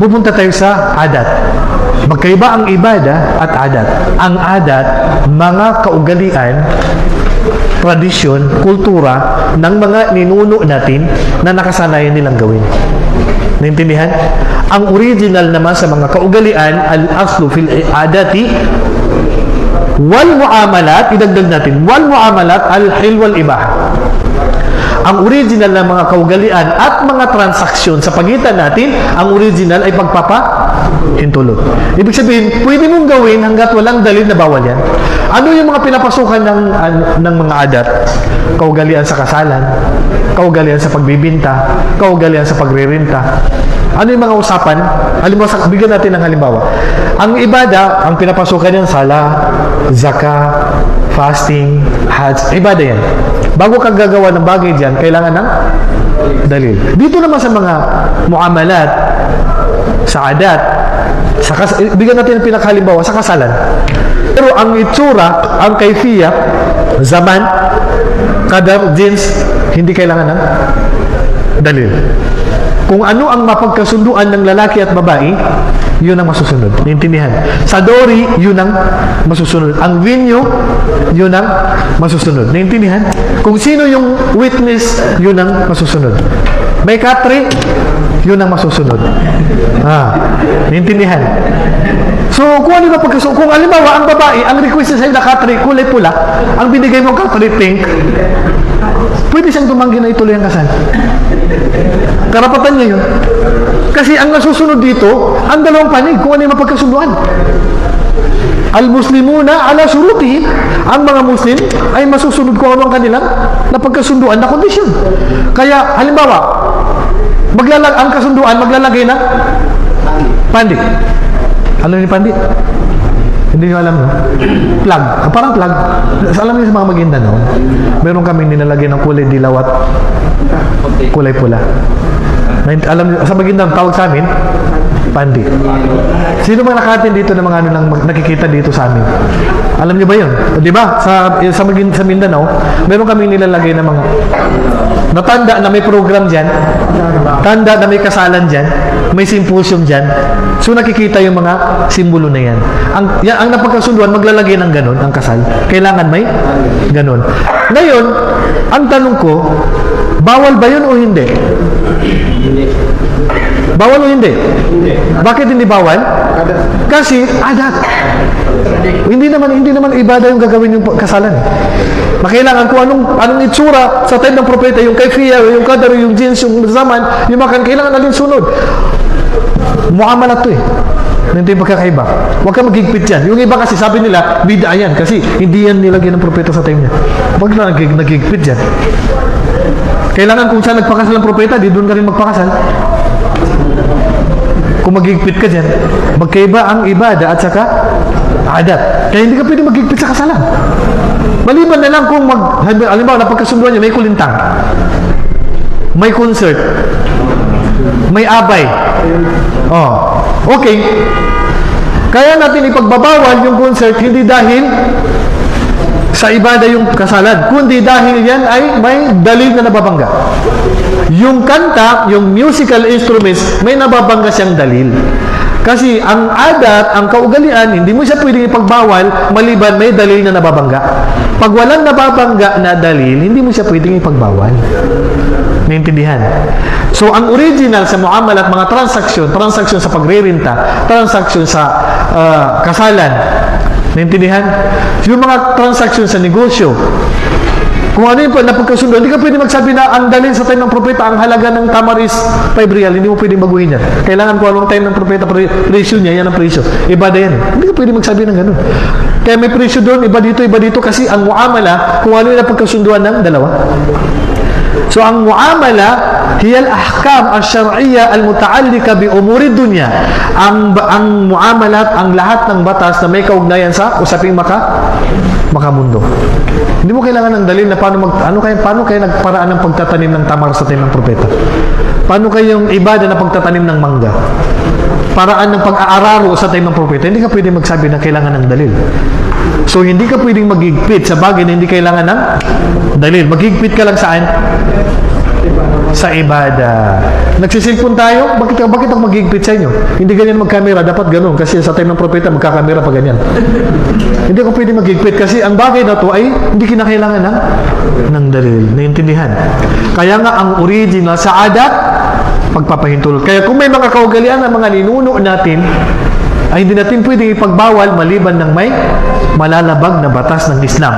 pupunta tayo sa adat. Magkaiba ang ibada at adat. Ang adat, mga kaugalian, tradisyon, kultura ng mga ninuno natin na nakasanayan nilang gawin. Naintindihan? Ang original naman sa mga kaugalian, al-aslu fil adati, wal muamalat, idagdag natin, wal muamalat al-hil wal ibah. Ang original na mga kaugalian at mga transaksyon sa pagitan natin, ang original ay pagpapa hintulot. Ibig sabihin, pwede mong gawin hanggat walang dalil na bawal yan. Ano yung mga pinapasukan ng, ng mga adat? Kaugalian sa kasalan, kaugalian sa pagbibinta, kaugalian sa pagrerenta. Ano yung mga usapan? Halimbawa, bigyan natin ng halimbawa. Ang ibada, ang pinapasukan yan, sala, zaka, fasting, hajj. Ibada yan. Bago ka gagawa ng bagay dyan, kailangan ng dalil. Dito naman sa mga muamalat, sa adat, sa kas- eh, bigyan natin ng pinakahalimbawa sa kasalan. Pero ang itsura, ang kayfiya, zaman, kadar, jeans, hindi kailangan ng dalil. Kung ano ang mapagkasunduan ng lalaki at babae, yun ang masusunod. Naintindihan? Sa Dori, yun ang masusunod. Ang venue, yun ang masusunod. Naintindihan? Kung sino yung witness, yun ang masusunod. May katre, yun ang masusunod. Ah, naintindihan? So, kung ano na pagkasunod, kung alimbawa, ang babae, ang request sa'yo na katre, kulay pula, ang binigay mo katre pink, pwede siyang tumanggi na ituloy ang kasal. Karapatan niya yun. Kasi ang nasusunod dito, ang dalawang panig, kung ano yung mapagkasunduan. Al-Muslimuna ala surutihim. Ang mga Muslim ay masusunod kung ano ang kanilang napagkasunduan na kondisyon. Kaya, halimbawa, maglalag ang kasunduan, maglalagay na pandi. Ano yung pandi? Hindi nyo alam, no? Plug. Ah, parang plug. Alam niyo sa mga Maguindanao, meron kami nilalagay ng kulay dilaw at kulay pula. Alam niyo, sa Maguindanao, tawag sa amin, pandi. Sino ba nakatin dito ng mga ano mag- nakikita dito sa amin? Alam niyo ba yun? O, Di ba? Sa, sa, Magin- sa Mindanao, meron kami nilalagay ng mga natanda na may program dyan, tanda na may kasalan dyan, may symposium dyan. So nakikita yung mga simbolo na yan. Ang, yan, ang napagkasunduan, maglalagay ng ganun, ang kasal. Kailangan may ganun. Ngayon, ang tanong ko, bawal ba yun o hindi? Bawal o hindi? Bakit hindi bawal? Kasi adat. Hindi naman hindi naman ibada yung gagawin yung kasalan. Makailangan kung anong anong itsura sa time ng propeta, yung kayfiya, yung kadar, yung jeans, yung zaman, yung makan, kailangan alin sunod. Muamalat to eh. Hindi yung pagkakaiba. Huwag ka magigpit yan. Yung iba kasi sabi nila, bida yan. Kasi hindi yan nilagyan ng propeta sa time niya. Huwag na nagig nagigpit yan. Kailangan kung saan nagpakasal ang propeta, di doon ka rin magpakasal. Kung magigpit ka dyan, magkaiba ang ibada at saka adat. Kaya hindi ka pwede magigpit sa kasalan. Maliban na lang kung mag, halimbawa, napagkasunduan niya, may kulintang, may concert, may abay. Oh, okay. Kaya natin ipagbabawal yung concert hindi dahil sa ibada yung kasalan, kundi dahil yan ay may dalil na nababangga. Yung kanta, yung musical instruments, may nababangga siyang dalil. Kasi ang adat, ang kaugalian, hindi mo siya pwedeng ipagbawal maliban may dalil na nababangga. Pag walang nababangga na dalil, hindi mo siya pwedeng ipagbawal. Naintindihan? So, ang original sa muamalat, mga transaksyon, transaksyon sa pagrerenta, transaksyon sa ah, kasalan, naintindihan? Yung mga transaksyon sa negosyo, kung ano yung napagkasundo, hindi ka pwede magsabi na ang dalhin sa time ng propeta, ang halaga ng tamar is 5 real, hindi mo pwedeng baguhin yan. Kailangan kung anong time ng propeta, pre- presyo niya, yan ang presyo. Iba na yan. Hindi ka pwede magsabi ng ganun. Kaya may presyo doon, iba dito, iba dito, kasi ang muamala, kung ano yung napagkasunduan ng dalawa. So ang muamala hiya al-ahkam al-syar'iyya al-muta'allika bi umuri dunya. Ang ang muamalat ang lahat ng batas na may kaugnayan sa usaping maka makamundo. Hindi mo kailangan ng dalil na paano mag ano kaya paano kaya nagparaan ng pagtatanim ng tamar sa time ng propeta. Paano kayong ibada na pagtatanim ng mangga? Paraan ng pag-aararo sa time ng propeta. Hindi ka pwede magsabi na kailangan ng dalil. So, hindi ka pwedeng magigpit sa bagay na hindi kailangan ng dalil. Magigpit ka lang saan? sa ibada. Nagsisilpon tayo, bakit, bakit ako magigpit sa inyo? Hindi ganyan magkamera, dapat ganun. Kasi sa time ng propeta, magkakamera pa ganyan. hindi ako pwede magigpit kasi ang bagay na to ay hindi kinakailangan ng, ng dalil. Naintindihan. Kaya nga ang original sa adat, pagpapahintulot. Kaya kung may mga kaugalian ng mga ninuno natin, ay hindi natin pwedeng ipagbawal maliban ng may malalabag na batas ng Islam.